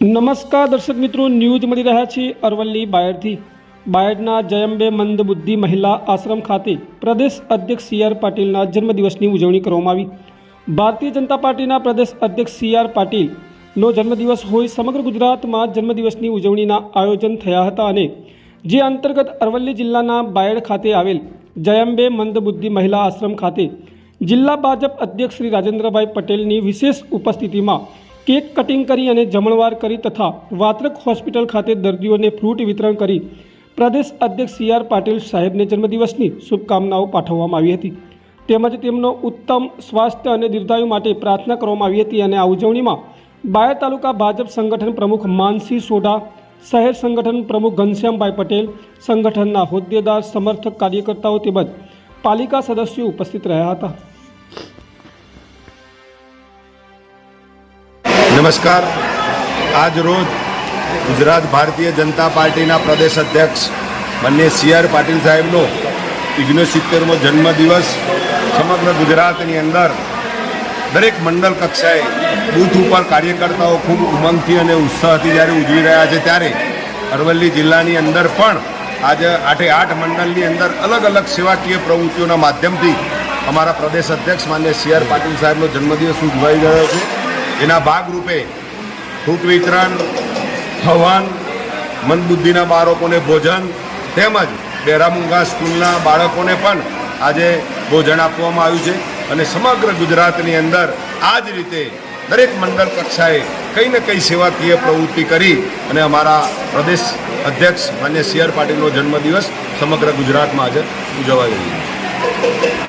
નમસ્કાર દર્શક મિત્રો, ન્યૂઝ મળી રહ્યા છે અરવલ્લી બાયડથી. બાયડના જયંબે મંદબુદ્ધિ મહિલા આશ્રમ ખાતે પ્રદેશ અધ્યક્ષ સી આર પાટીલના જન્મદિવસની ઉજવણી કરવામાં આવી. ભારતીય જનતા પાર્ટીના પ્રદેશ અધ્યક્ષ સી આર પાટીલનો જન્મદિવસ હોય સમગ્ર ગુજરાતમાં જન્મદિવસની ઉજવણીના આયોજન થયા હતા અને જે અંતર્ગત અરવલ્લી જિલ્લાના બાયડ ખાતે આવેલ જયંબે મંદ બુદ્ધિ મહિલા આશ્રમ ખાતે જિલ્લા ભાજપ અધ્યક્ષ શ્રી રાજેન્દ્રભાઈ પટેલની વિશેષ ઉપસ્થિતિમાં કેક કટિંગ કરી અને જમણવાર કરી તથા વાત્રક હોસ્પિટલ ખાતે દર્દીઓને ફ્રૂટ વિતરણ કરી પ્રદેશ અધ્યક્ષ સી આર પાટીલ સાહેબને જન્મદિવસની શુભકામનાઓ પાઠવવામાં આવી હતી. તેમજ તેમનો ઉત્તમ સ્વાસ્થ્ય અને દીર્ઘાયુ માટે પ્રાર્થના કરવામાં આવી હતી અને આ ઉજવણીમાં બાયર તાલુકા ભાજપ સંગઠન પ્રમુખ માનસી સોઢા, શહેર સંગઠન પ્રમુખ ઘનશ્યામભાઈ પટેલ, સંગઠનના હોદ્દેદાર, સમર્થક કાર્યકર્તાઓ તેમજ પાલિકા સદસ્યો ઉપસ્થિત રહ્યા હતા. નમસ્કાર. આજ રોજ ગુજરાત ભારતીય જનતા પાર્ટીના પ્રદેશ અધ્યક્ષ બંને સી આર પાટીલ સાહેબનો ઓગણસિત્તેરમો જન્મદિવસ સમગ્ર ગુજરાતની અંદર દરેક મંડળ કક્ષાએ બૂથ ઉપર કાર્યકર્તાઓ ખૂબ ઉમંગથી અને ઉત્સાહથી જ્યારે ઉજવી રહ્યા છે ત્યારે અરવલ્લી જિલ્લાની અંદર પણ આજે આઠે આઠ મંડળની અંદર અલગ અલગ સેવાકીય પ્રવૃત્તિઓના માધ્યમથી અમારા પ્રદેશ અધ્યક્ષ માન્ય સી આર પાટીલ સાહેબનો જન્મદિવસ ઉજવાઈ રહ્યો છે. એના ભાગરૂપે ફૂટ વિતરણ, હવન મંદબુદ્ધિના બાળકોને ભોજન તેમજ બેરામુંગા સ્કૂલના બાળકોને પણ આજે ભોજન આપવામાં આવ્યું છે અને સમગ્ર ગુજરાતની અંદર આ જ રીતે દરેક મંડળ કક્ષાએ કંઈ ને કંઈ સેવાકીય પ્રવૃત્તિ કરી અને અમારા પ્રદેશ અધ્યક્ષ માન્ય સી આર પાટીલનો જન્મદિવસ સમગ્ર ગુજરાતમાં આજે ઉજવાઈ રહ્યો છે.